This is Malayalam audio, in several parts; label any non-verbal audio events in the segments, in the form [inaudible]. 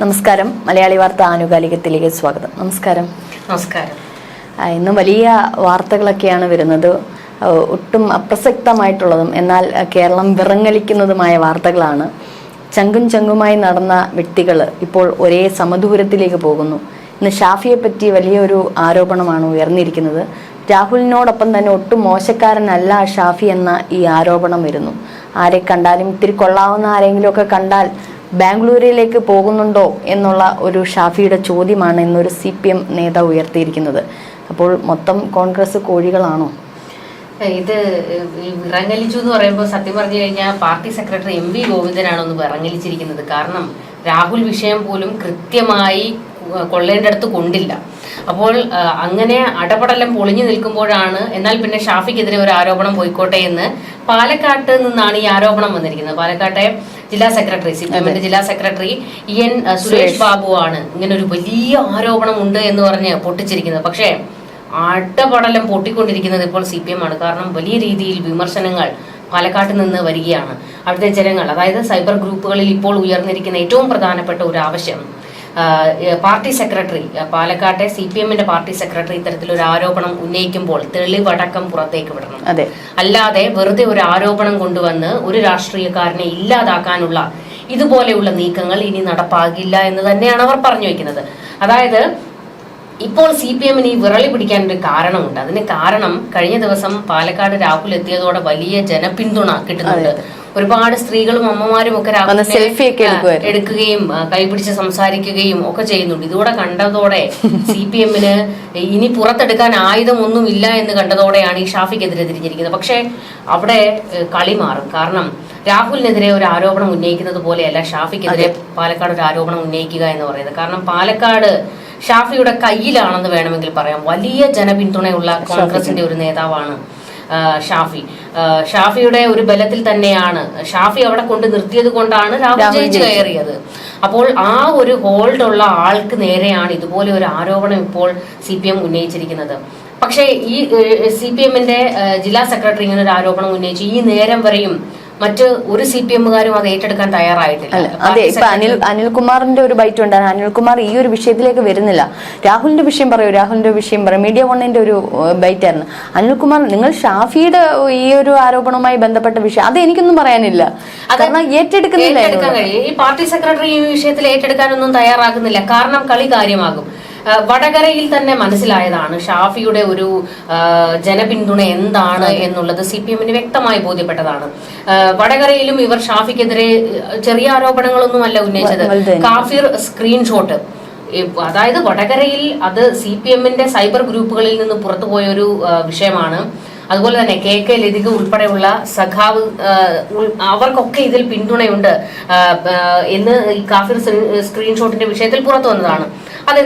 നമസ്കാരം. മലയാളി വാർത്ത ആനുകാലികത്തിലേക്ക് സ്വാഗതം. നമസ്കാരം. നമസ്കാരം. ഇന്ന് വലിയ വാർത്തകളൊക്കെയാണ് വരുന്നത്. ഒട്ടും അപ്രസക്തമായിട്ടുള്ളതും എന്നാൽ കേരളം വിറങ്ങലിക്കുന്നതുമായ വാർത്തകളാണ്. ചങ്കും ചങ്കുമായി നടന്ന വ്യക്തികൾ ഇപ്പോൾ ഒരേ സമദൂരത്തിലേക്ക് പോകുന്നു. ഇന്ന് ഷാഫിയെ പറ്റി വലിയൊരു ആരോപണമാണ് ഉയർന്നിരിക്കുന്നത്. രാഹുലിനോടൊപ്പം തന്നെ ഒട്ടും മോശക്കാരനല്ല ഷാഫി എന്ന ഈ ആരോപണം വരുന്നു. ആരെ കണ്ടാലും ഇത്തിരി കൊള്ളാവുന്ന ആരെങ്കിലുമൊക്കെ കണ്ടാൽ ബാംഗ്ലൂരിലേക്ക് പോകുന്നുണ്ടോ എന്നുള്ള ഒരു ഷാഫിയുടെ ചോദ്യമാണ് ഇന്നൊരു സി പി എം നേതാവ് ഉയർത്തിയിരിക്കുന്നത്. അപ്പോൾ മൊത്തം കോൺഗ്രസ് കോഴികളാണോ? ഇത് വിറങ്ങലിച്ചു എന്ന് പറയുമ്പോൾ സത്യം പറഞ്ഞു കഴിഞ്ഞാൽ പാർട്ടി സെക്രട്ടറി എം വി ഗോവിന്ദനാണ് ഒന്ന് വിറങ്ങലിച്ചിരിക്കുന്നത്. കാരണം രാഹുൽ വിഷയം പോലും കൃത്യമായി കൊള്ളേണ്ടടുത്ത് കൊണ്ടില്ല. അപ്പോൾ അങ്ങനെ അടപടലം പൊളിഞ്ഞു നിൽക്കുമ്പോഴാണ് എന്നാൽ പിന്നെ ഷാഫിക്കെതിരെ ഒരു ആരോപണം പോയിക്കോട്ടെ എന്ന് പാലക്കാട്ട് നിന്നാണ് ഈ ആരോപണം വന്നിരിക്കുന്നത്. പാലക്കാട്ടെ ജില്ലാ സെക്രട്ടറി സി പി എമ്മിന്റെ ജില്ലാ secretary E N Suresh Babu ആണ് ഇങ്ങനെ ഒരു വലിയ ആരോപണം ഉണ്ട് എന്ന് പറഞ്ഞ് പൊട്ടിച്ചിരിക്കുന്നത്. പക്ഷേ അടപടലം പൊട്ടിക്കൊണ്ടിരിക്കുന്നത് ഇപ്പോൾ സി പി എം ആണ് കാരണം വലിയ രീതിയിൽ വിമർശനങ്ങൾ പാലക്കാട്ട് നിന്ന് വരികയാണ്. അവിടുത്തെ ജനങ്ങൾ അതായത് സൈബർ ഗ്രൂപ്പുകളിൽ ഇപ്പോൾ ഉയർന്നിരിക്കുന്ന ഏറ്റവും പ്രധാനപ്പെട്ട ഒരു ആവശ്യം പാർട്ടി സെക്രട്ടറി പാലക്കാട്ടെ സി പി എമ്മിന്റെ പാർട്ടി സെക്രട്ടറി ഇത്തരത്തിലൊരു ആരോപണം ഉന്നയിക്കുമ്പോൾ തെളിവടക്കം പുറത്തേക്ക് വിടണം. അല്ലാതെ വെറുതെ ഒരു ആരോപണം കൊണ്ടുവന്ന് ഒരു രാഷ്ട്രീയക്കാരനെ ഇല്ലാതാക്കാനുള്ള ഇതുപോലെയുള്ള നീക്കങ്ങൾ ഇനി നടപ്പാകില്ല എന്ന് തന്നെയാണ് അവർ പറഞ്ഞു വെക്കുന്നത്. അതായത് ഇപ്പോൾ സി പി എമ്മിന് ഈ വിറളി പിടിക്കാൻ ഒരു കാരണമുണ്ട്. അതിന് കാരണം കഴിഞ്ഞ ദിവസം പാലക്കാട് രാഹുൽ എത്തിയതോടെ വലിയ ജനപിന്തുണ കിട്ടുന്നുണ്ട്. ഒരുപാട് സ്ത്രീകളും അമ്മമാരും ഒക്കെ സെൽഫി രാഹുലിനെ, ഒക്കെ എടുക്കുകയും കൈപിടിച്ച് സംസാരിക്കുകയും ഒക്കെ ചെയ്യുന്നുണ്ട്. ഇതുകൂടെ കണ്ടതോടെ സി പി എമ്മിന് ഇനി പുറത്തെടുക്കാൻ ആയുധമൊന്നും ഇല്ല എന്ന് കണ്ടതോടെയാണ് ഈ ഷാഫിക്കെതിരെ തിരിഞ്ഞിരിക്കുന്നത്. പക്ഷേ അവിടെ കളി മാറും. കാരണം രാഹുലിനെതിരെ ഒരു ആരോപണം ഉന്നയിക്കുന്നത് പോലെയല്ല ഷാഫിക്കെതിരെ പാലക്കാട് ഒരു ആരോപണം ഉന്നയിക്കുക എന്ന് പറയുന്നത്. കാരണം പാലക്കാട് ഷാഫിയുടെ കയ്യിലാണെന്ന് വേണമെങ്കിൽ പറയാം. വലിയ ജനപിന്തുണയുള്ള കോൺഗ്രസിന്റെ ഒരു നേതാവാണ് ഷാഫി. ഷാഫിയുടെ ഒരു ബലത്തിൽ തന്നെയാണ്. ഷാഫി അവിടെ കൊണ്ട് നിർത്തിയത് കൊണ്ടാണ് രാഹുൽ ജയിച്ചു കയറിയത്. അപ്പോൾ ആ ഒരു ഹോൾഡ് ഉള്ള ആൾക്ക് നേരെയാണ് ഇതുപോലെ ഒരു ആരോപണം ഇപ്പോൾ സി പി എം ഉന്നയിച്ചിരിക്കുന്നത്. പക്ഷേ ഈ സി പി എമ്മിന്റെ ജില്ലാ സെക്രട്ടറി ഇങ്ങനെ ഒരു ആരോപണം ഉന്നയിച്ചു. ഈ നേരം വരെയും മറ്റ് ഒരു സി പി എമ്മുകാരും അത് ഏറ്റെടുക്കാൻ തയ്യാറായിട്ടില്ല. അതെ ഇപ്പൊ അനിൽ അനിൽകുമാറിന്റെ ഒരു ബൈറ്റ് ഉണ്ടായിരുന്നു അനിൽകുമാർ ഈ ഒരു വിഷയത്തിലേക്ക് വരുന്നില്ല. രാഹുലിന്റെ വിഷയം പറയൂ രാഹുലിന്റെ വിഷയം പറയൂ. മീഡിയ വണ്ണിന്റെ ഒരു ബൈറ്റ് ആയിരുന്നു. അനിൽകുമാർ നിങ്ങൾ ഷാഫിയുടെ ഈ ഒരു ആരോപണവുമായി ബന്ധപ്പെട്ട വിഷയം അത് എനിക്കൊന്നും പറയാനില്ല. കാരണം ഏറ്റെടുക്കുന്നില്ല ഈ പാർട്ടി സെക്രട്ടറി ഈ വിഷയത്തിൽ ഏറ്റെടുക്കാനൊന്നും തയ്യാറാകുന്നില്ല. കാരണം കളി കാര്യമാകും. വടകരയിൽ തന്നെ മനസ്സിലായതാണ് ഷാഫിയുടെ ഒരു ജനപിന്തുണ എന്താണ് എന്നുള്ളത് സി പി എമ്മിന് വ്യക്തമായി ബോധ്യപ്പെട്ടതാണ്. വടകരയിലും ഇവർ ഷാഫിക്കെതിരെ ചെറിയ ആരോപണങ്ങളൊന്നും അല്ല ഉന്നയിച്ചത് കാഫിർ സ്ക്രീൻഷോട്ട്. അതായത് വടകരയിൽ അത് സി പി എമ്മിന്റെ സൈബർ ഗ്രൂപ്പുകളിൽ നിന്ന് പുറത്തുപോയ ഒരു വിഷയമാണ്. അതുപോലെ തന്നെ കെ കെ ലതിക ഉൾപ്പെടെയുള്ള സഖാവ് അവർക്കൊക്കെ ഇതിൽ പിന്തുണയുണ്ട് എന്ന് ഈ കാഫിർ സ്ക്രീൻഷോട്ടിന്റെ വിഷയത്തിൽ പുറത്തു വന്നതാണ്. അത്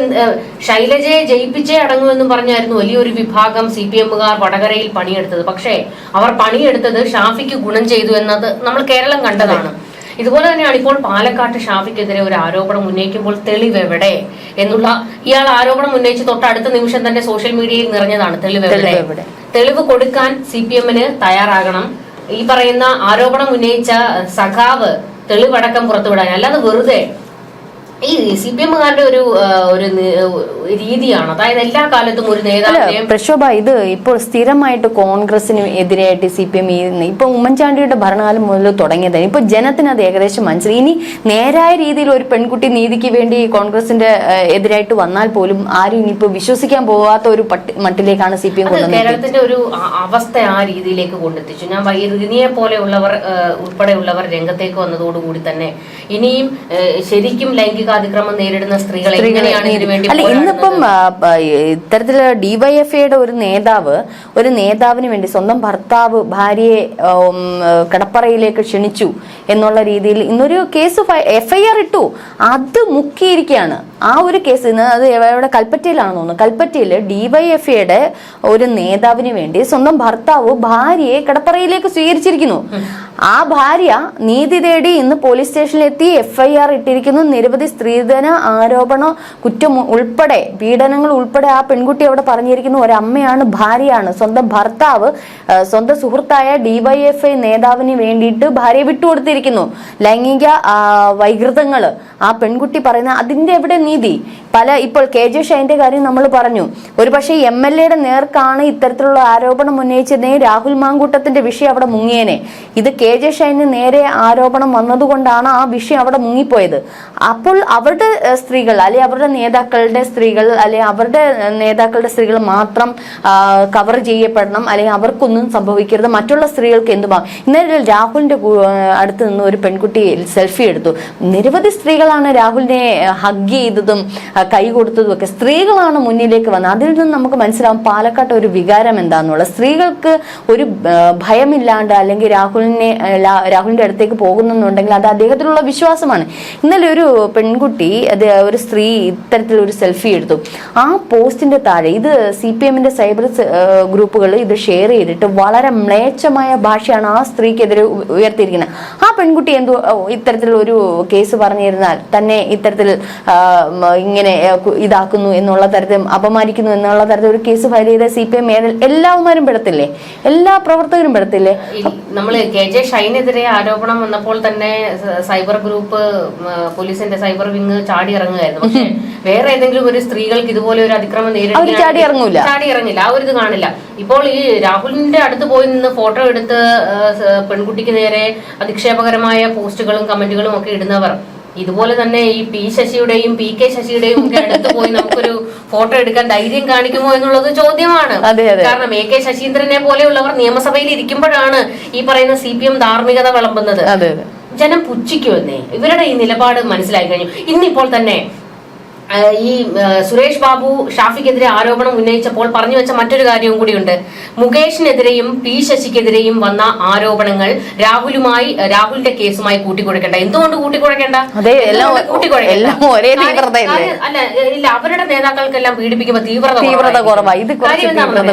ശൈലജയെ ജയിപ്പിച്ചേ അടങ്ങുമെന്നും പറഞ്ഞായിരുന്നു വലിയൊരു വിഭാഗം സി പി എമ്മുകാർ വടകരയിൽ പണിയെടുത്തത്. പക്ഷേ അവർ പണിയെടുത്തത് ഷാഫിക്ക് ഗുണം ചെയ്തു എന്നത് നമ്മൾ കേരളം കണ്ടതാണ്. ഇതുപോലെ തന്നെയാണ് ഇപ്പോൾ പാലക്കാട്ട് ഷാഫിക്കെതിരെ ഒരു ആരോപണം ഉന്നയിക്കുമ്പോൾ തെളിവ് എവിടെ എന്നുള്ള ഇയാൾ ആരോപണം ഉന്നയിച്ച് തൊട്ടടുത്ത നിമിഷം തന്നെ സോഷ്യൽ മീഡിയയിൽ നിറഞ്ഞതാണ് തെളിവ് എവിടെ തെളിവ് എവിടെ? തെളിവ് കൊടുക്കാൻ സി പി എമ്മിന് തയ്യാറാകണം. ഈ പറയുന്ന ആരോപണം ഉന്നയിച്ച സഖാവ് തെളിവടക്കം പുറത്തുവിടാൻ അല്ലാതെ വെറുതെ ഈ സി പി എമ്മുകാരുടെ ഒരു ഒരു രീതിയാണ്. അതായത് എല്ലാ കാലത്തും ഒരു പ്രക്ഷോഭ ഇത് ഇപ്പോൾ സ്ഥിരമായിട്ട് കോൺഗ്രസിന് എതിരായിട്ട് സി പി എം ഇപ്പൊ ഉമ്മൻചാണ്ടിയുടെ ഭരണകാലം മുതൽ തുടങ്ങിയതാണ്. ഇപ്പൊ ജനത്തിന് അത് ഏകദേശം മനസ്സിലായി. ഇനി നേരായ രീതിയിൽ ഒരു പെൺകുട്ടി നീതിക്ക് വേണ്ടി കോൺഗ്രസിന്റെ എതിരായിട്ട് വന്നാൽ പോലും ആരും ഇനിയിപ്പോ വിശ്വസിക്കാൻ പോവാത്ത ഒരു പട്ടി- മട്ടിലേക്കാണ് സി പി എം കൊണ്ടുവന്നത്. കേരളത്തിന്റെ ഒരു അവസ്ഥ ആ രീതിയിലേക്ക് കൊണ്ടെത്തിച്ചു. ഞാൻ റിനിയെ പോലെയുള്ളവർ ഉൾപ്പെടെയുള്ളവർ രംഗത്തേക്ക് വന്നതോടുകൂടി തന്നെ ഇനിയും ശരിക്കും ശരിക്കും ലൈംഗികാതിക്രമം നേരിടുന്ന സ്ത്രീകളെ എങ്ങനെയാണ് ഇതിനു വേണ്ടി അല്ല ഇന്നിപ്പം ഇത്തരത്തിൽ ഡിവൈഎഫ്ഐയുടെ ഒരു നേതാവ് ഒരു നേതാവിന് വേണ്ടി സ്വന്തം ഭർത്താവ് ഭാര്യയെ കടപ്പറയിലേക്ക് ക്ഷണിച്ചു എന്നുള്ള രീതിയിൽ ഇന്നൊരു കേസ് എഫ്ഐആർ ഇട്ടു. അത് മുക്കിയിരിക്കുകയാണ്. ആ ഒരു കേസ് ഇന്ന് അത് എവിടെ? കൽപ്പറ്റയിലാണെന്ന് തോന്നുന്നു. കൽപ്പറ്റയിൽ ഡിവൈഎഫ്ഐയുടെ ഒരു നേതാവിന് വേണ്ടി സ്വന്തം ഭർത്താവ് ഭാര്യയെ കടപ്പറയിലേക്ക് സ്വീകരിച്ചിരിക്കുന്നു. ആ ഭാര്യ നീതി തേടി ഇന്ന് പോലീസ് സ്റ്റേഷനിലെത്തി എഫ്ഐആർ ഇട്ടിരിക്കുന്നു. നിരവധി സ്ത്രീധന ആരോപണ കുറ്റം ഉൾപ്പെടെ പീഡനങ്ങൾ ഉൾപ്പെടെ ആ പെൺകുട്ടി അവിടെ പറഞ്ഞിരിക്കുന്ന ഒരമ്മയാണ് ഭാര്യയാണ്. സ്വന്തം ഭർത്താവ് സ്വന്തം സുഹൃത്തായ ഡിവൈഎഫ്ഐ നേതാവിന് വേണ്ടിയിട്ട് ഭാര്യയെ വിട്ടുകൊടുത്തിരിക്കുന്നു. ലൈംഗിക വൈകൃതങ്ങൾ ആ പെൺകുട്ടി പറയുന്ന അതിന്റെ എവിടെ നീതി? പല ഇപ്പോൾ കെ ജെ ഷൈന്റെ കാര്യം നമ്മൾ പറഞ്ഞു. ഒരുപക്ഷെ എം എൽ എയുടെ നേർക്കാണ് ഇത്തരത്തിലുള്ള ആരോപണം ഉന്നയിച്ചതെങ്കിൽ രാഹുൽ മാങ്കൂട്ടത്തിന്റെ വിഷയം അവിടെ മുങ്ങിയേനെ. ഇത് കെ ജെ ഷൈന് നേരെ ആരോപണം വന്നതുകൊണ്ടാണ് ആ വിഷയം അവിടെ മുങ്ങിപ്പോയത്. അപ്പോൾ അവരുടെ സ്ത്രീകൾ അല്ലെ അവരുടെ നേതാക്കളുടെ സ്ത്രീകൾ അല്ലെ അവരുടെ നേതാക്കളുടെ സ്ത്രീകൾ മാത്രം കവർ ചെയ്യപ്പെടണം അല്ലെങ്കിൽ അവർക്കൊന്നും സംഭവിക്കരുത്. മറ്റുള്ള സ്ത്രീകൾക്ക് എന്തുമാകും ഇന്നലെ രാഹുലിന്റെ അടുത്ത് നിന്ന് ഒരു പെൺകുട്ടി സെൽഫി എടുത്തു. നിരവധി സ്ത്രീകളാണ് രാഹുലിനെ ഹഗ് ചെയ്തതും കൈ കൊടുത്തതും ഒക്കെ സ്ത്രീകളാണ് മുന്നിലേക്ക് വന്നത്. അതിൽ നിന്ന് നമുക്ക് മനസ്സിലാവും പാലക്കാട്ട് ഒരു വികാരം എന്താണെന്നുള്ളത് സ്ത്രീകൾക്ക് ഒരു ഭയമില്ലാണ്ട് അല്ലെങ്കിൽ രാഹുലിനെ രാഹുലിന്റെ അടുത്തേക്ക് പോകുന്നുണ്ടെങ്കിൽ അത് അദ്ദേഹത്തിലുള്ള വിശ്വാസമാണ്. ഇന്നലെ ഒരു പെൺകുട്ടി അത് ഒരു സ്ത്രീ ഇത്തരത്തിൽ ഒരു സെൽഫി എടുത്തു. ആ പോസ്റ്റിന്റെ താഴെ ഇത് സി പി എമ്മിന്റെ സൈബർ ഗ്രൂപ്പുകൾ ഇത് ഷെയർ ചെയ്തിട്ട് വളരെ മ്ലേച്ഛമായ ഭാഷയാണ് ആ സ്ത്രീക്കെതിരെ ഉയർത്തിയിരിക്കുന്നത്. ആ പെൺകുട്ടി എന്തോ ഇത്തരത്തിൽ ഒരു കേസ് പറഞ്ഞിരുന്നാൽ തന്നെ ഇത്തരത്തിൽ ഇങ്ങനെ ഇതാക്കുന്നു എന്നുള്ള തരത്തിൽ അപമാനിക്കുന്നു എന്നുള്ള തരത്തിൽ ഒരു കേസ് ഫയൽ ചെയ്ത സി പി എം എല്ലാവരും പെടത്തില്ലേ? എല്ലാ പ്രവർത്തകരും പെടത്തില്ലേ? നമ്മൾ കെ ജെ ഷൈനെതിരെ ആരോപണം വന്നപ്പോൾ തന്നെ സൈബർ ഗ്രൂപ്പ് പോലീസിന്റെ സൈബർ വിങ് ചാടി ഇറങ്ങുകയായിരുന്നു. പക്ഷേ വേറെ ഏതെങ്കിലും ഒരു സ്ത്രീകൾക്ക് ഇതുപോലെ ഒരു അതിക്രമം നേരിടും ചാടി ഇറങ്ങൂല. ചാടി ഇറങ്ങില്ല. ആ ഒരു ഇത് കാണില്ല. ഇപ്പോൾ ഈ രാഹുലിന്റെ അടുത്ത് പോയി നിന്ന് ഫോട്ടോ എടുത്ത് പെൺകുട്ടിക്ക് നേരെ അധിക്ഷേപകരമായ പോസ്റ്റുകളും കമന്റുകളും ഒക്കെ ഇടുന്നവർ ഇതുപോലെ തന്നെ ഈ പി ശശിയുടെയും പി കെ ശശിയുടെയും ഒക്കെ അടുത്ത് പോയി നമുക്കൊരു ഫോട്ടോ എടുക്കാൻ ധൈര്യം കാണിക്കുമോ എന്നുള്ളത് ചോദ്യമാണ്. കാരണം എ കെ ശശീന്ദ്രനെ പോലെയുള്ളവർ നിയമസഭയിൽ ഇരിക്കുമ്പോഴാണ് ഈ പറയുന്ന സി പി എം ധാർമ്മികത വിളമ്പുന്നത്. ജനം പുച്ഛിക്കുമെന്നേ. ഇവരുടെ ഈ നിലപാട് മനസ്സിലായി കഴിഞ്ഞു. ഇന്നിപ്പോൾ തന്നെ ഈ സുരേഷ് ബാബു ഷാഫിക്കെതിരെ ആരോപണം ഉന്നയിച്ചപ്പോൾ പറഞ്ഞു വെച്ച മറ്റൊരു കാര്യവും കൂടിയുണ്ട്. മുകേഷിനെതിരെയും പി ശശിക്കെതിരെയും വന്ന ആരോപണങ്ങൾ രാഹുലുമായി രാഹുലിന്റെ കേസുമായി കൂട്ടിക്കൊടുക്കേണ്ട. എന്തുകൊണ്ട് കൂട്ടിക്കൊടുക്കേണ്ട? അല്ല ഇല്ല അവരുടെ നേതാക്കൾക്കെല്ലാം പീഡിപ്പിക്കുമ്പോ തീവ്രത തീവ്രത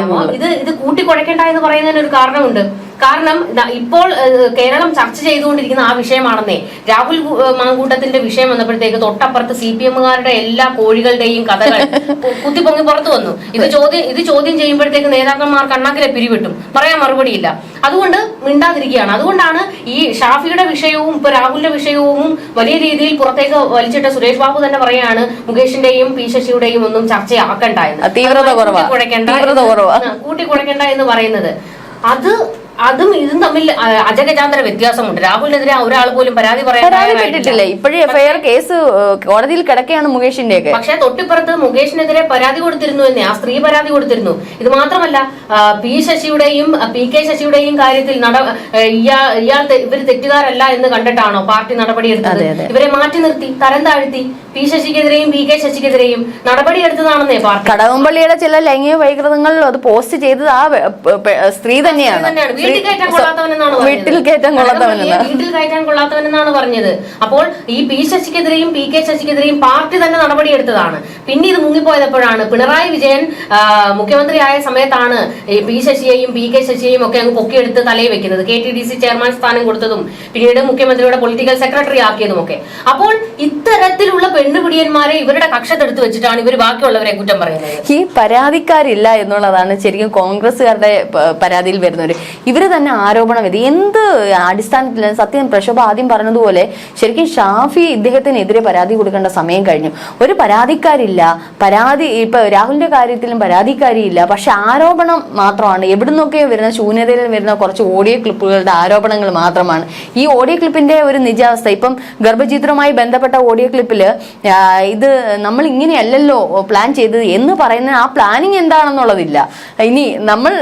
കുറവാണ് ഇത്. ഇത് കൂട്ടിക്കൊടുക്കേണ്ട എന്ന് പറയുന്നതിന് ഒരു കാരണമുണ്ട്. കാരണം ഇപ്പോൾ കേരളം ചർച്ച ചെയ്തുകൊണ്ടിരിക്കുന്ന ആ വിഷയമാണെന്നേ രാഹുൽ മാങ്കൂട്ടത്തിന്റെ വിഷയം വന്നപ്പോഴത്തേക്ക് തൊട്ടപ്പുറത്ത് സി പി എമ്മുകാരുടെ എല്ലാ കോഴികളുടെയും കഥകൾ കുത്തിപ്പൊങ്ങി പുറത്തു വന്നു. ഇത് ചോദ്യം ഇത് ചോദ്യം ചെയ്യുമ്പോഴത്തേക്ക് നേതാക്കന്മാർ കണ്ണാക്കിലെ പിരിവിട്ടും. പറയാൻ മറുപടിയില്ല. അതുകൊണ്ട് മിണ്ടാതിരിക്കുകയാണ്. അതുകൊണ്ടാണ് ഈ ഷാഫിയുടെ വിഷയവും ഇപ്പൊ രാഹുലിന്റെ വിഷയവും വലിയ രീതിയിൽ പുറത്തേക്ക് വലിച്ചിട്ട സുരേഷ് ബാബു തന്നെ പറയാണ് മുകേഷിന്റെയും പി ശശിയുടെയും ഒന്നും ചർച്ചയാക്കണ്ട എന്ന്. തീവ്രത കുറവാ. എന്ന് പറയുന്നത്. അത് അതും ഇതും തമ്മിൽ അജഗജാന്തര വ്യത്യാസമുണ്ട്. രാഹുലിനെതിരെ ഒരാൾ പോലും പരാതി പറയാൻ ഇപ്പോഴും എഫ്ഐആർ കേസ് കോടതിയിൽ കിടക്കുകയാണ് മുകേഷിന്റെ ഒക്കെ പക്ഷേ തൊട്ടിപ്പുറത്ത് മുകേഷിനെതിരെ പരാതി കൊടുത്തിരുന്നു എന്നേ ആ സ്ത്രീ പരാതി കൊടുത്തിരുന്നു. ഇത് മാത്രമല്ല പി ശശിയുടെയും പി കെ ശശിയുടെയും കാര്യത്തിൽ നട ഇയാൾ ഇവർ തെറ്റുകാരല്ല എന്ന് കണ്ടിട്ടാണോ പാർട്ടി നടപടിയെടുത്തത്. ഇവരെ മാറ്റി നിർത്തി തരം താഴ്ത്തി പി ശശിക്കെതിരെയും പി കെ ശശിക്കെതിരെയും നടപടിയെടുത്തതാണെന്നേ പാർട്ടി. കടകംപള്ളിയുടെ ചില ലൈംഗിക വൈകൃതങ്ങൾ അത് പോസ്റ്റ് ചെയ്തത് ആ സ്ത്രീ തന്നെയാണ്. വീട്ടിൽ കയറ്റാൻ കൊള്ളാത്തവനെന്നാണ് പറഞ്ഞത്. വീട്ടിൽ കയറ്റാൻ കൊള്ളാത്തവനെന്ന്? കൊള്ളാത്തവനെന്നാണ് പറഞ്ഞത്. അപ്പോൾ ഈ പി ശശിക്കെതിരെയും പി കെ ശശിക്കെതിരെയും പാർട്ടി തന്നെ നടപടിയെടുത്തതാണ് പിന്നെ ഇത് മുങ്ങിപ്പോയതപ്പോഴാണ്? പിണറായി വിജയൻ മുഖ്യമന്ത്രി മുഖ്യമന്ത്രിയായ സമയത്താണ് ഈ പി ശശിയെയും പി കെ ശശിയെയും ഒക്കെ അങ്ങ് പൊക്കിയെടുത്ത് തലയിൽ വെക്കുന്നത്. K T D C chairman സ്ഥാനം കൊടുത്തതും പിന്നീട് മുഖ്യമന്ത്രിയുടെ പൊളിറ്റിക്കൽ സെക്രട്ടറി ആക്കിയതും ഒക്കെ. അപ്പോൾ ഇത്തരത്തിലുള്ള പെണ്ണുപിടിയന്മാരെ ഇവരുടെ കക്ഷത്തെടുത്ത് വെച്ചിട്ടാണ് ഇവർ ബാക്കിയുള്ളവരെ കുറ്റം പറയുന്നത്. ഈ പരാതിക്കാരില്ല എന്നുള്ളതാണ് ശരിക്കും കോൺഗ്രസ്സുകാരുടെ പരാതിയിൽ പരാതിയിൽ വരുന്നവര് ഇവർ തന്നെ ആരോപണം എത്തി എന്ത് അടിസ്ഥാനത്തിൽ സത്യം പ്രക്ഷോഭ ആദ്യം പറഞ്ഞതുപോലെ ശരിക്കും ഷാഫി ഇദ്ദേഹത്തിനെതിരെ പരാതി കൊടുക്കേണ്ട സമയം കഴിഞ്ഞു. ഒരു പരാതിക്കാരില്ല. പരാതി ഇപ്പൊ രാഹുലിന്റെ കാര്യത്തിലും പരാതിക്കാരിയില്ല. പക്ഷെ ആരോപണം മാത്രമാണ്. എവിടുന്നൊക്കെ വരുന്ന ശൂന്യതയിൽ വരുന്ന കുറച്ച് ഓഡിയോ ക്ലിപ്പുകളുടെ ആരോപണങ്ങൾ മാത്രമാണ്. ഈ ഓഡിയോ ക്ലിപ്പിന്റെ ഒരു നിജാവസ്ഥ ഇപ്പം ഗർഭചിത്രവുമായി ബന്ധപ്പെട്ട ഓഡിയോ ക്ലിപ്പിൽ ഇത് നമ്മൾ ഇങ്ങനെയല്ലല്ലോ പ്ലാൻ ചെയ്തത് എന്ന് പറയുന്ന ആ പ്ലാനിങ് എന്താണെന്നുള്ളതില്ല. ഇനി നമ്മൾ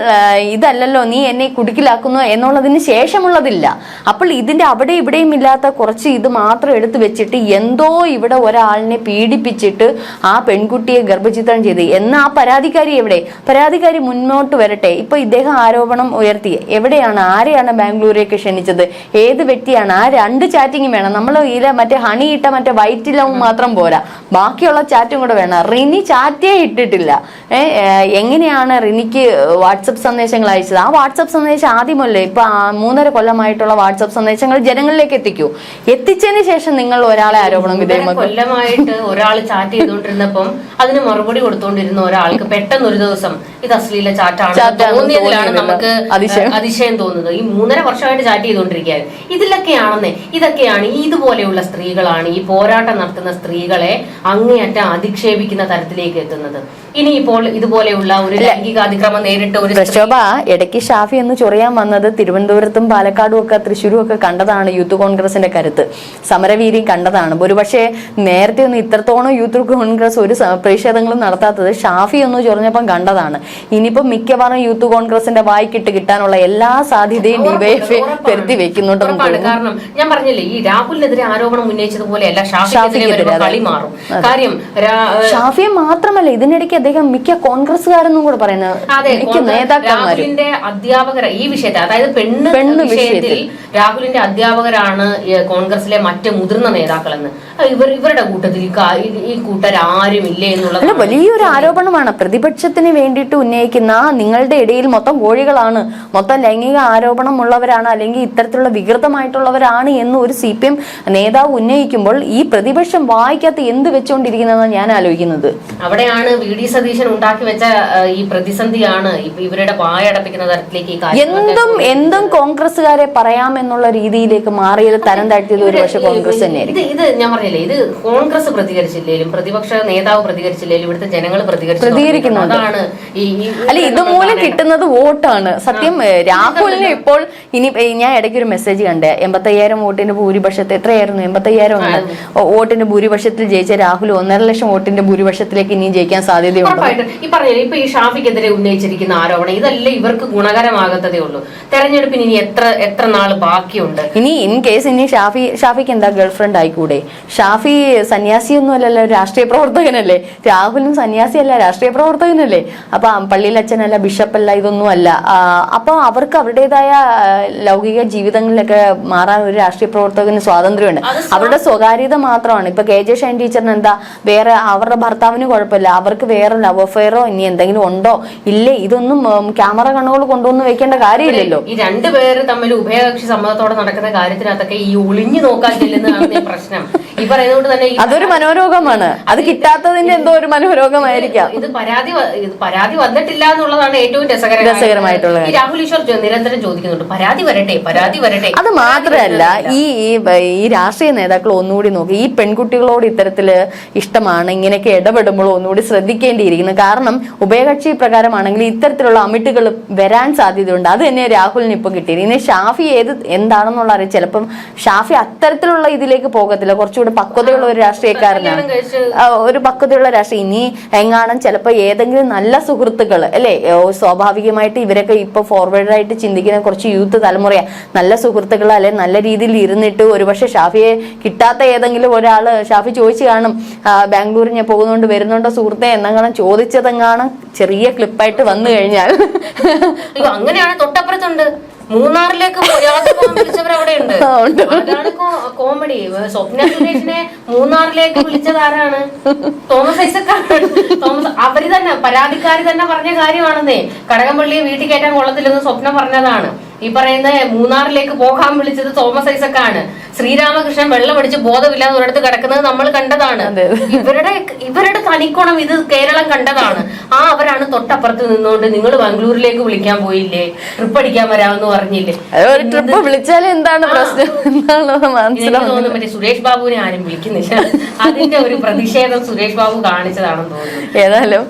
ഇതല്ലല്ലോ. നീ എന്നെ കുടുക്കിലാക്കുന്നു എന്നുള്ളതിന് ശേഷമുള്ളതില്ല. അപ്പോൾ ഇതിന്റെ അവിടെ ഇവിടെയും ഇല്ലാത്ത കുറച്ച് ഇത് മാത്രം എടുത്തു വെച്ചിട്ട് എന്തോ ഇവിടെ ഒരാളിനെ പീഡിപ്പിച്ചിട്ട് ആ പെൺകുട്ടിയെ ഗർഭചിത്രം ചെയ്ത്. എന്ന ആ പരാതിക്കാരി എവിടെ? പരാതിക്കാരി മുന്നോട്ട് വരട്ടെ. ഇപ്പൊ ഇദ്ദേഹം ആരോപണം ഉയർത്തി. എവിടെയാണ്? ആരെയാണ് ബാംഗ്ലൂരേക്ക് ക്ഷണിച്ചത്? ഏത് വ്യക്തിയാണ്? ആ രണ്ട് ചാറ്റിങ്ങും വേണം. നമ്മൾ ഇതിലെ മറ്റേ ഹണി ഇട്ട മറ്റേ വൈറ്റ് ലവ് മാത്രം പോരാ. ബാക്കിയുള്ള ചാറ്റും കൂടെ വേണം. റിനി ചാറ്റേ ഇട്ടിട്ടില്ല. എങ്ങനെയാണ് റിനിക്ക് വാട്സപ്പ് സന്ദേശങ്ങൾ അയച്ചത്? ആ വാട്സപ്പ് സന്ദേശം ആദ്യമല്ലേ? ഇപ്പൊ മൂന്നര കൊല്ലമായിട്ടുള്ള വാട്സപ്പ് സന്ദേശങ്ങൾ ജനങ്ങളിലേക്ക് എത്തിക്കൂ. എത്തിച്ചതിന് ശേഷം നിങ്ങൾ ഒരാളെ ആരോപണം വിധേയമാക്കും. കൊല്ലമായിട്ട് ഒരാൾ ചാറ്റ് ചെയ്തുകൊണ്ടിരുന്നപ്പം അതിന് മറുപടി കൊടുത്തുകൊണ്ടിരുന്ന ഒരാൾക്ക് പെട്ടെന്ന് ഒരു ദിവസം ഇത് അശ്ലീല ചാറ്റാണ് തോന്നിയതിലാണ് നമുക്ക് അതിശയം. തോന്നുന്നത്. ഈ മൂന്നര വർഷമായിട്ട് ചാറ്റ് ചെയ്തുകൊണ്ടിരിക്കുകയാണ്. ഇതിലൊക്കെയാണെന്നേ ഇതൊക്കെയാണ് ഇതുപോലെയുള്ള സ്ത്രീകളാണ് ഈ പോരാട്ടം നടത്തുന്ന സ്ത്രീകളെ അങ്ങേയറ്റം അധിക്ഷേപിക്കുന്ന തരത്തിലേക്ക് എത്തുന്നത്. ഇനിയിപ്പോൾ ഇതുപോലെയുള്ള ഒരു ലൈംഗിക അതിക്രമം നേരിട്ട് ഒരു ഇടയ്ക്ക് ഷാഫി എന്ന് ചൊറിയാൻ വന്നത് തിരുവനന്തപുരത്തും പാലക്കാടും ഒക്കെ തൃശ്ശൂരും ഒക്കെ കണ്ടതാണ് യൂത്ത് കോൺഗ്രസിന്റെ കരുത്ത്. സമരവീര്യം കണ്ടതാണ്. ഒരുപക്ഷെ നേരത്തെ ഒന്നും ഇത്രത്തോളം യൂത്ത് കോൺഗ്രസ് ഒരു പ്രതിഷേധങ്ങളും നടത്താത്തത് ഷാഫി ഒന്ന് ചൊറിഞ്ഞപ്പം കണ്ടതാണ്. ഇനിയിപ്പോ മിക്കവാറും യൂത്ത് കോൺഗ്രസിന്റെ വായിക്കിട്ട് കിട്ടാനുള്ള എല്ലാ സാധ്യതയും ഡിവൈഎഫ് വെക്കുന്നുണ്ടെന്ന് ഉറപ്പാണ്. കാരണം ഞാൻ പറഞ്ഞില്ലേ ഈ രാഹുലിനെതിരെ ആരോപണം ഉന്നയിച്ചതുപോലെയല്ല ഷാഫിക്കെതിരെ ഷാഫിക്കെതിരെ, കളി മാറും. കാര്യം ഷാഫിയെ മാത്രമല്ല ഇതിനിടയ്ക്ക് അദ്ദേഹം മിക്ക കോൺഗ്രസ്സുകാരെന്നും കൂടെ പറയുന്നത്. അധ്യാപകരെ മിക്ക നേതാക്കന്മാരും. അധ്യാപകർ ഈ വിഷയത്തിൽ അതായത് പെണ്ണ് പെണ്ണ് വിഷയത്തിൽ. രാഹുലിന്റെ അധ്യാപകരാണ് കോൺഗ്രസിലെ മറ്റ് മുതിർന്ന നേതാക്കളെന്ന്. ഇവർ ഇവരുടെ കൂട്ടത്തിൽ ഈ കൂട്ടർ ആരും ഇല്ലേ എന്നുള്ളത് വലിയൊരു ആരോപണമാണ്. പ്രതിപക്ഷത്തിന് വേണ്ടിയിട്ട് ഉന്നയിക്കുന്ന നിങ്ങളുടെ ഇടയിൽ മൊത്തം കോഴികളാണ്. മൊത്തം ലൈംഗിക ആരോപണം ഉള്ളവരാണ് അല്ലെങ്കിൽ ഇത്തരത്തിലുള്ള വികൃതമായിട്ടുള്ളവരാണ് എന്ന് ഒരു സി പി എം നേതാവ് ഉന്നയിക്കുമ്പോൾ ഈ പ്രതിപക്ഷം വായിക്കാത്ത എന്ത് വെച്ചുകൊണ്ടിരിക്കുന്നതെന്ന് ഞാൻ ആലോചിക്കുന്നത്. അവിടെയാണ് വി ഡി സതീശൻ ഉണ്ടാക്കി വെച്ച ഈ പ്രതിസന്ധിയാണ് ഇവരുടെ വായടപ്പിക്കുന്ന തരത്തിലേക്ക് ഈ എന്തും എന്തും കോൺഗ്രസ്സുകാരെ പറയാമെന്നുള്ള രീതിയിലേക്ക് മാറിയത് തരം താഴ്ത്തിയത് ഒരു പക്ഷേ കോൺഗ്രസ് തന്നെയായിരിക്കും. ഇത് ഞാൻ പറഞ്ഞില്ലേ ഇത് കോൺഗ്രസ് പ്രതികരിച്ചില്ലേലും പ്രതിപക്ഷ നേതാവ് പ്രതികരിച്ചില്ലേലും ഇവിടുത്തെ ജനങ്ങൾ പ്രതികരിച്ചു. അതാണ് അല്ല ഇതുമൂലം കിട്ടുന്നത് വോട്ടാണ്. സത്യം രാഹുലിന് ഇപ്പോൾ ഇനി ഞാൻ ഇടയ്ക്ക് ഒരു മെസ്സേജ് കണ്ടേ എൺപത്തയ്യായിരം വോട്ടിന്റെ ഭൂരിപക്ഷത്തെ എത്രയായിരുന്നു? എൺപത്തയ്യായിരം വോട്ടിന്റെ ഭൂരിപക്ഷത്തിൽ ജയിച്ച രാഹുൽ ഒന്നര ലക്ഷം വോട്ടിന്റെ ഭൂരിപക്ഷത്തിലേക്ക് ഇനിയും ജയിക്കാൻ സാധ്യതയുണ്ട്? ഈ പറഞ്ഞില്ലേ ഇപ്പൊ ഈ ഷാഫിക്കെതിരെ ഉന്നയിച്ചിരിക്കുന്ന ആരോപണം ഇതല്ലേ ഇവർക്ക് ഗുണകരമാകത്തതേ ഉള്ളൂ. തെരഞ്ഞെടുപ്പിന് ഇനി എത്ര എത്ര നാൾ ബാക്കിയുണ്ട്? ഇനി ഇൻ കേസ് ഇനി ഷാഫി ഷാഫിക്ക് എന്താ ഗേൾഫ്രണ്ട് ആയിക്കൂടെ? ഷാഫി സന്യാസിയൊന്നും അല്ലല്ലോ രാഷ്ട്രീയ പ്രവർത്തകനല്ലേ? രാഹുലും സന്യാസിയല്ല രാഷ്ട്രീയ പ്രവർത്തകനല്ലേ? അപ്പൊ പള്ളിയിൽ അച്ഛനല്ല ബിഷപ്പല്ല ഇതൊന്നും അല്ല. അപ്പൊ അവർക്ക് അവരുടേതായ ലൗകിക ജീവിതങ്ങളിലൊക്കെ മാറാൻ ഒരു രാഷ്ട്രീയ പ്രവർത്തകന് സ്വാതന്ത്ര്യമുണ്ട്. അവരുടെ സ്വകാര്യത മാത്രമാണ്. ഇപ്പൊ കെ ജെ ഷൈൻ ടീച്ചറിന് എന്താ വേറെ അവരുടെ ഭർത്താവിന് കുഴപ്പമില്ല. അവർക്ക് വേറെ ലവ് അഫെയറോ ഇനി എന്തെങ്കിലും ഉണ്ടോ? ഇല്ലേ? ഇതൊന്നും ക്യാമറ കണ്ണുകൾ കൊണ്ടുവന്ന് വെക്കേണ്ട കാര്യമില്ലല്ലോ ഈ രണ്ടുപേര് തമ്മിൽ ഉഭയകക്ഷി സമ്മതത്തോടെ നടക്കുന്ന കാര്യത്തിനകത്തൊക്കെ ഈ ഒളിഞ്ഞു നോക്കാൻ ചെല്ലുന്നതാണ് പ്രശ്നം. ഈ പറയുന്നതുകൊണ്ട് തന്നെ അതൊരു മനോരോഗമാണ്. അത് കിട്ടാത്തതിന്റെ എന്തോ ഒരു മനോരോഗമായിരിക്കാം. ഇത് പരാതി ഇത് പരാതി വന്നിട്ടില്ല എന്നുള്ളതാണ് ഏറ്റവും രസകരമായിട്ടുള്ളത്. രസകരമായിട്ടുള്ള രാഹുൽ ഈശ്വർ നിരന്തരം ചോദിക്കുന്നുണ്ട് പരാതി വരട്ടെ പരാതി വരട്ടെ. അത് മാത്രമല്ല ഈ ഈ ഈ രാഷ്ട്രീയ നേതാക്കൾ ഒന്നുകൂടി നോക്കി ഈ പെൺകുട്ടികളോട് ഇത്തരത്തിൽ ഇഷ്ടമാണ് ഇങ്ങനെയൊക്കെ ഇടപെടുമ്പോൾ ഒന്നുകൂടി ശ്രദ്ധിക്കേണ്ടിയിരിക്കുന്നു. കാരണം ഉഭയകക്ഷി പ്രകാരമാണെങ്കിൽ ഇത്തരത്തിലുള്ള അമിട്ടുകൾ വരാൻ സാധ്യതയുണ്ട്. അത് തന്നെ രാഹുലിന് ഇപ്പം കിട്ടിയത്. ഇനി ഷാഫി ഏത് എന്താണെന്നുള്ള അറിയാം ചിലപ്പം ഷാഫി അത്തരത്തിലുള്ള ഇതിലേക്ക് പോകത്തില്ല. കുറച്ചുകൂടി പക്വതയുള്ള ഒരു രാഷ്ട്രീയക്കാരനാണ്. ഒരു പക്വതയുള്ള രാഷ്ട്രീയ ഇനി എങ്ങാനും ചിലപ്പോൾ ഏതെങ്കിലും നല്ല സുഹൃത്തുക്കൾ അല്ലേ? സ്വാഭാവികമായിട്ട് ഇവരൊക്കെ ഇപ്പൊ ഫോർവേഡായിട്ട് ചിന്തിക്കുന്ന കുറച്ച് യൂത്ത് തലമുറയാ. നല്ല സുഹൃത്തുക്കൾ അല്ലെ നല്ല രീതിയിൽ ഇരുന്നിട്ട് ഒരുപക്ഷെ ഷാഫിയെ കിട്ടാത്ത ഏതെങ്കിലും ഒരാൾ ഷാഫി ചോദിച്ചു കാണും. ബാംഗ്ലൂരിൽ ഞാൻ പോകുന്നുണ്ട് വരുന്നുണ്ടോ സുഹൃത്തെ? എന്നെങ്ങാനും ചോദിച്ചതെങ്ങാണ് ചെറിയ ക്ലിപ്പായിട്ട് വന്നു കഴിഞ്ഞാൽ. അങ്ങനെയാണ് തൊട്ടപ്പുറത്തുണ്ട്. മൂന്നാറിലേക്ക് യാത്ര പോകാൻ അതാണ് കോമഡി സ്വപ്ന സുരേഷിനെ മൂന്നാറിലേക്ക് വിളിച്ചത് ആരാണ്? തോമസ് ഐസക്കാണ്. തോമസ് അവർ തന്നെ പരാതിക്കാരി തന്നെ പറഞ്ഞ കാര്യമാണെന്നേ. കടകംപള്ളിയെ വീട്ടിൽ കയറ്റാൻ കൊള്ളത്തില്ലെന്ന് സ്വപ്നം പറഞ്ഞതാണ്. ഈ പറയുന്ന മൂന്നാറിലേക്ക് പോകാൻ വിളിച്ചത് തോമസ് ഐസക്കാണ്. ശ്രീരാമകൃഷ്ണൻ വെള്ളമടിച്ച് ബോധമില്ലാതെ ഒരിടത്ത് കിടക്കുന്നത് നമ്മൾ കണ്ടതാണ്. ഇവരുടെ ഇവരുടെ തനിക്കോണം ഇത് കേരളം കണ്ടതാണ്. ആ അവരാണ് തൊട്ടപ്പുറത്ത് നിന്നുകൊണ്ട് നിങ്ങൾ ബാംഗ്ലൂരിലേക്ക് വിളിക്കാൻ പോയില്ലേ? ട്രിപ്പ് അടിക്കാൻ വരാമെന്ന് പറഞ്ഞില്ലേ? ഒരു ട്രിപ്പ് വിളിച്ചാൽ എന്താണ് പ്രശ്നം തോന്നുന്നു. മറ്റേ സുരേഷ് ബാബുവിനെ ആരും വിളിക്കുന്നില്ല. അതിന്റെ ഒരു പ്രതിഷേധം സുരേഷ് ബാബു കാണിച്ചതാണെന്ന് തോന്നുന്നു. ഏതായാലും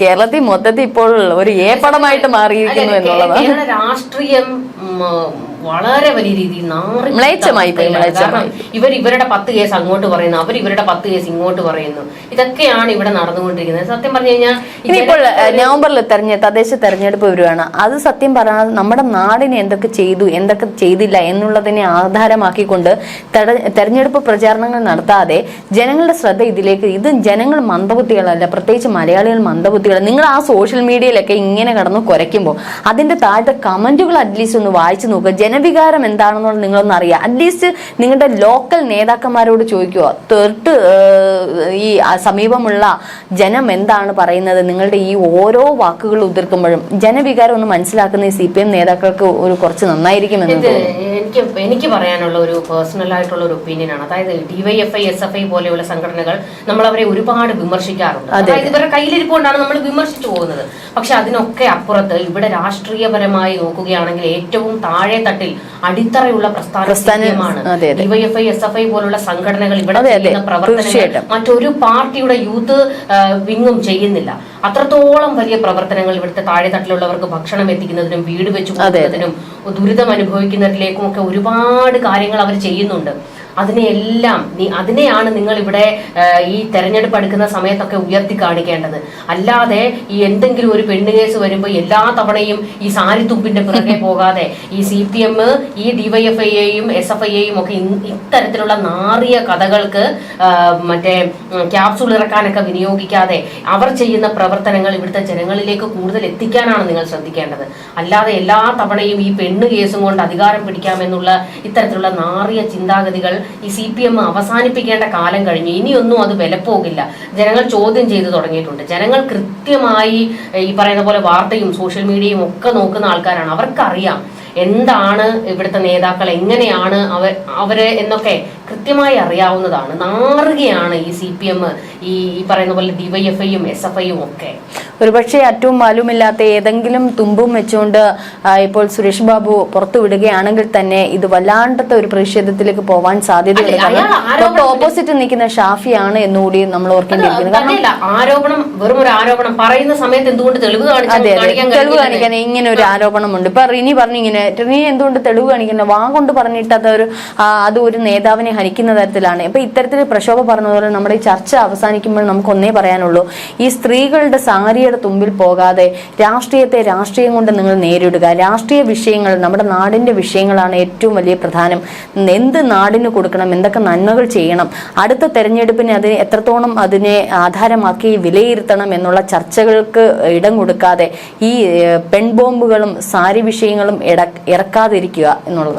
കേരളത്തിൽ മൊത്തത്തിൽ ഇപ്പോൾ ഒരു ഏ പടമായിട്ട് മാറിയിരിക്കുന്നു എന്നുള്ളതാണ്. രാഷ്ട്രീയം വളരെ വലിയ രീതിയിൽ കാരണം ഇവർ ഇവരുടെ പത്ത് കേസ് അങ്ങോട്ട് പറയുന്നു അവർ ഇവരുടെ പത്ത് കേസ് ഇങ്ങോട്ട് പറയുന്നു. ഇതൊക്കെയാണ് ഇവിടെ നടന്നുകൊണ്ടിരിക്കുന്നത്. സത്യം പറഞ്ഞു കഴിഞ്ഞാൽ ഇപ്പോൾ ഇനിയിപ്പോൾ നവംബറിൽ തെരഞ്ഞെ തദ്ദേശ തെരഞ്ഞെടുപ്പ് വരുവാണ്. അത് സത്യം പറഞ്ഞാൽ നമ്മുടെ നാടിനെ എന്തൊക്കെ ചെയ്തു എന്തൊക്കെ ചെയ്തില്ല എന്നുള്ളതിനെ ആധാരമാക്കിക്കൊണ്ട് തെര- തെരഞ്ഞെടുപ്പ് പ്രചാരണങ്ങൾ നടത്താതെ ജനങ്ങളുടെ ശ്രദ്ധ ഇതിലേക്ക് ഇത് ജനങ്ങൾ മന്ദബുദ്ധികളല്ല പ്രത്യേകിച്ച് മലയാളികൾ മന്ദബുദ്ധികൾ. നിങ്ങൾ ആ സോഷ്യൽ മീഡിയയിലൊക്കെ ഇങ്ങനെ കടന്ന് കുരയ്ക്കുമ്പോൾ അതിന്റെ താഴത്തെ കമന്റുകൾ അറ്റ്ലീസ്റ്റ് ഒന്ന് വായിച്ചു നോക്കുക. ജനവികാരം എന്താണെന്നുള്ളത് നിങ്ങളൊന്നും അറിയുക അറ്റ്ലീസ്റ്റ് നിങ്ങളുടെ ലോക്കൽ നേതാക്കന്മാരോട് ചോദിക്കുക. തൊട്ട് ഈ സമീപമുള്ള ജനം എന്താണ് പറയുന്നത്? നിങ്ങളുടെ ഈ ഓരോ വാക്കുകൾ ഉതിർക്കുമ്പോഴും ജനവികാരം ഒന്ന് മനസ്സിലാക്കുന്ന ഈ സി പി എം നേതാക്കൾക്ക് ഒരു കുറച്ച് നന്നായിരിക്കും എന്ന് എനിക്ക് എനിക്ക് പറയാനുള്ള ഒരു പേഴ്സണൽ ആയിട്ടുള്ള ഒരു ഒപ്പീനിയൻ ആണ്. അതായത് ഡിവൈഎഫ്ഐ എസ് എഫ് ഐ പോലെയുള്ള സംഘടനകൾ നമ്മൾ അവരെ ഒരുപാട് വിമർശിക്കാറുണ്ട്. അതായത് ഇവരുടെ കയ്യിലിരിപ്പുകൊണ്ടാണ് നമ്മൾ വിമർശിച്ചു പോകുന്നത്. പക്ഷെ അതിനൊക്കെ അപ്പുറത്ത് ഇവിടെ രാഷ്ട്രീയപരമായി നോക്കുകയാണെങ്കിൽ ഏറ്റവും താഴെ തട്ടിൽ അടിത്തറയുള്ള പ്രസ്ഥാനമാണ്. ഡിവൈഎഫ്ഐ എസ് എഫ് ഐ പോലുള്ള സംഘടനകൾ ഇവിടെ. ചെയ്യുന്ന പ്രവർത്തനങ്ങൾ മറ്റൊരു പാർട്ടിയുടെ യൂത്ത് വിങ്ങും ചെയ്യുന്നില്ല അത്രത്തോളം വലിയ പ്രവർത്തനങ്ങൾ ഇവിടുത്തെ താഴെത്തട്ടിലുള്ളവർക്ക് ഭക്ഷണം എത്തിക്കുന്നതിനും വീട് വെച്ച്. കൊടുക്കുന്നതിനും ദുരിതം അനുഭവിക്കുന്നതിലേക്കും ഒക്കെ ഒരുപാട് കാര്യങ്ങൾ അവർ ചെയ്യുന്നുണ്ട് അതിനെയെല്ലാം നീ- അതിനെയാണ് നിങ്ങൾ ഇവിടെ ഈ തെരഞ്ഞെടുപ്പ് എടുക്കുന്ന സമയത്തൊക്കെ ഉയർത്തി കാണിക്കേണ്ടത്. അല്ലാതെ ഈ എന്തെങ്കിലും ഒരു പെണ്ണ് കേസ് വരുമ്പോൾ എല്ലാ തവണയും ഈ സാരിത്തുമ്പിന്റെ പിറകെ [laughs] പോകാതെ ഈ സി പി എം ഈ ഡിവൈഎഫ്ഐയെയും എസ് എഫ് ഐയെയും ഒക്കെ ഇത്തരത്തിലുള്ള നാറിയ കഥകൾക്ക് മറ്റേ ക്യാപ്സൂൾ ഇറക്കാനൊക്കെ വിനിയോഗിക്കാതെ അവർ ചെയ്യുന്ന പ്രവർത്തനങ്ങൾ ഇവിടുത്തെ ജനങ്ങളിലേക്ക് കൂടുതൽ എത്തിക്കാനാണ് നിങ്ങൾ ശ്രദ്ധിക്കേണ്ടത്. അല്ലാതെ എല്ലാ തവണയും ഈ പെണ്ണ് കേസും കൊണ്ട് അധികാരം പിടിക്കാമെന്നുള്ള ഇത്തരത്തിലുള്ള നാറിയ ചിന്താഗതികൾ ഈ സി പി എം അവസാനിപ്പിക്കേണ്ട കാലം കഴിഞ്ഞു. ഇനിയൊന്നും അത് വിലപ്പോകില്ല. ജനങ്ങൾ ചോദ്യം ചെയ്ത് തുടങ്ങിയിട്ടുണ്ട്. ജനങ്ങൾ കൃത്യമായി ഈ പറയുന്ന പോലെ വാർത്തയും സോഷ്യൽ മീഡിയയും ഒക്കെ നോക്കുന്ന ആൾക്കാരാണ്. അവർക്കറിയാം എന്താണ് ഇവിടുത്തെ നേതാക്കൾ എങ്ങനെയാണ് അവർ അവരെ എന്നൊക്കെ കൃത്യമായി അറിയാവുന്നതാണ്. നാറുകയാണ് ഈ സി പി എം ഈ ഈ പറയുന്ന പോലെ ഡിവൈഎഫ്ഐയും എസ് എഫ് ഐയും ഒക്കെ. ഒരുപക്ഷെ അറ്റവും മാലുമില്ലാത്ത ഏതെങ്കിലും തുമ്പും വെച്ചുകൊണ്ട് ഇപ്പോൾ സുരേഷ് ബാബു പുറത്തു വിടുകയാണെങ്കിൽ തന്നെ ഇത് വല്ലാണ്ടത്തെ ഒരു പ്രതിഷേധത്തിലേക്ക് പോവാൻ സാധ്യതയുണ്ട്. കാരണം ഓപ്പോസിറ്റ് നിൽക്കുന്ന ഷാഫിയാണ് എന്നുകൂടി നമ്മൾ ഓർക്കേണ്ടിയിരിക്കുന്നത് കാരണം ആരോപണം വെറും ഒരു ആരോപണം. പറയുന്ന സമയത്ത് എന്തുകൊണ്ട് തെളിവ്? കാണിക്കാൻ ഇങ്ങനെ ഒരു ആരോപണമുണ്ട്. ഇപ്പൊ റിനി പറഞ്ഞു ഇങ്ങനെ റിനി എന്തുകൊണ്ട് തെളിവ് കാണിക്കുന്നത് വാ കൊണ്ട് പറഞ്ഞിട്ട് അതൊരു ഒരു അത് ഒരു നേതാവിനെ ഹനിക്കുന്ന തരത്തിലാണ്. ഇപ്പൊ ഇത്തരത്തിൽ പ്രക്ഷോഭ പറഞ്ഞതുപോലെ നമ്മുടെ ഈ ചർച്ച അവസാനിക്കുമ്പോൾ നമുക്ക് ഒന്നേ പറയാനുള്ളൂ. ഈ സ്ത്രീകളുടെ സാരിയുടെ തുമ്പിൽ പോകാതെ രാഷ്ട്രീയത്തെ രാഷ്ട്രീയം കൊണ്ട് നിങ്ങൾ നേരിടുക. രാഷ്ട്രീയ വിഷയങ്ങൾ നമ്മുടെ നാടിന്റെ വിഷയങ്ങളാണ് ഏറ്റവും വലിയ പ്രധാനം. എന്ത് നാടിന് കൊടുക്കണം? എന്തൊക്കെ നന്മകൾ ചെയ്യണം? അടുത്ത തെരഞ്ഞെടുപ്പിനെ അതിന് എത്രത്തോളം അതിനെ ആധാരമാക്കി വിലയിരുത്തണം എന്നുള്ള ചർച്ചകൾക്ക് ഇടം കൊടുക്കാതെ ഈ പെൺബോംബുകളും സാരി വിഷയങ്ങളും ഇട ഇറക്കാതിരിക്കുക എന്നുള്ളതാണ്.